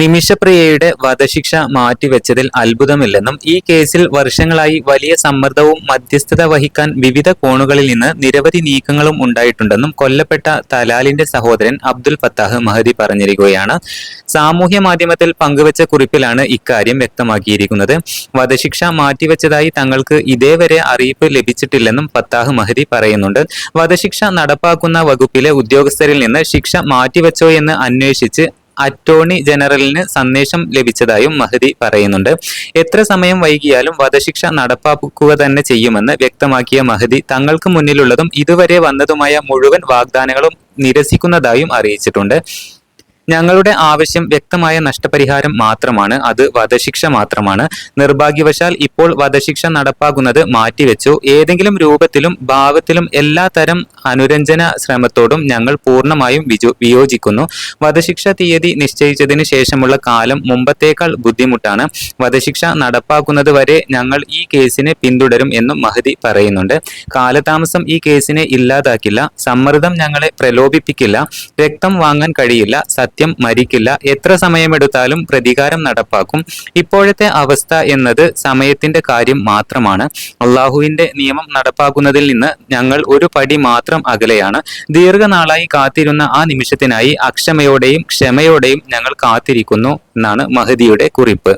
നിമിഷപ്രിയയുടെ വധശിക്ഷ മാറ്റിവെച്ചതിൽ അത്ഭുതമില്ലെന്നും ഈ കേസിൽ വർഷങ്ങളായി വലിയ സമ്മർദ്ദവും മധ്യസ്ഥത വഹിക്കാൻ വിവിധ കോണുകളിൽ നിന്ന് നിരവധി നീക്കങ്ങളും ഉണ്ടായിട്ടുണ്ടെന്നും കൊല്ലപ്പെട്ട തലാലിന്റെ സഹോദരൻ അബ്ദുൽ ഫത്താഹ് മഹദി പറഞ്ഞിരിക്കുകയാണ്. സാമൂഹ്യ മാധ്യമത്തിൽ പങ്കുവച്ച കുറിപ്പിലാണ് ഇക്കാര്യം വ്യക്തമാക്കിയിരിക്കുന്നത്. വധശിക്ഷ മാറ്റിവെച്ചതായി തങ്ങൾക്ക് ഇതേവരെ അറിയിപ്പ് ലഭിച്ചിട്ടില്ലെന്നും ഫത്താഹ് മഹദി പറയുന്നുണ്ട്. വധശിക്ഷ നടപ്പാക്കുന്ന വകുപ്പിലെ ഉദ്യോഗസ്ഥരിൽ നിന്ന് ശിക്ഷ മാറ്റിവെച്ചോ എന്ന് അന്വേഷിച്ച് അറ്റോർണി ജനറലിന് സന്ദേശം ലഭിച്ചതായും മഹദി പറയുന്നുണ്ട്. എത്ര സമയം വൈകിയാലും വധശിക്ഷ നടപ്പാക്കുക തന്നെ ചെയ്യുമെന്ന് വ്യക്തമാക്കിയ മഹദി തങ്ങൾക്ക് മുന്നിലുള്ളതും ഇതുവരെ വന്നതുമായ മുഴുവൻ വാഗ്ദാനങ്ങളും നിരസിക്കുന്നതായും അറിയിച്ചിട്ടുണ്ട്. ഞങ്ങളുടെ ആവശ്യം വ്യക്തമായ നഷ്ടപരിഹാരം മാത്രമാണ് അത് വധശിക്ഷ മാത്രമാണ്. നിർഭാഗ്യവശാൽ ഇപ്പോൾ വധശിക്ഷ നടപ്പാക്കുന്നത് മാറ്റിവെച്ചു. ഏതെങ്കിലും രൂപത്തിലും ഭാവത്തിലും എല്ലാ തരം അനുരഞ്ജന ശ്രമത്തോടും ഞങ്ങൾ പൂർണമായും വിയോജിക്കുന്നു. വധശിക്ഷ തീയതി നിശ്ചയിച്ചതിന് ശേഷമുള്ള കാലം മുമ്പത്തേക്കാൾ ബുദ്ധിമുട്ടാണ്. വധശിക്ഷ നടപ്പാക്കുന്നത് വരെ ഞങ്ങൾ ഈ കേസിനെ പിന്തുടരും എന്നും മഹദി പറയുന്നുണ്ട്. കാലതാമസം ഈ കേസിനെ ഇല്ലാതാക്കില്ല. സമ്മർദ്ദം ഞങ്ങളെ പ്രലോഭിപ്പിക്കില്ല. രക്തം വാങ്ങാൻ കഴിയില്ല. സത്യം മരിക്കില്ല. എത്ര സമയമെടുത്താലും പ്രതികാരം നടപ്പാക്കും. ഇപ്പോഴത്തെ അവസ്ഥ എന്നത് സമയത്തിന്റെ കാര്യം മാത്രമാണ്. അള്ളാഹുവിന്റെ നിയമം നടപ്പാക്കുന്നതിൽ നിന്ന് ഞങ്ങൾ ഒരു പടി മാത്രം അകലെയാണ്. ദീർഘനാളായി കാത്തിരുന്ന ആ നിമിഷത്തിനായി അക്ഷമയോടെയും ക്ഷമയോടെയും ഞങ്ങൾ കാത്തിരിക്കുന്നു എന്നാണ് മഹദിയുടെ കുറിപ്പ്.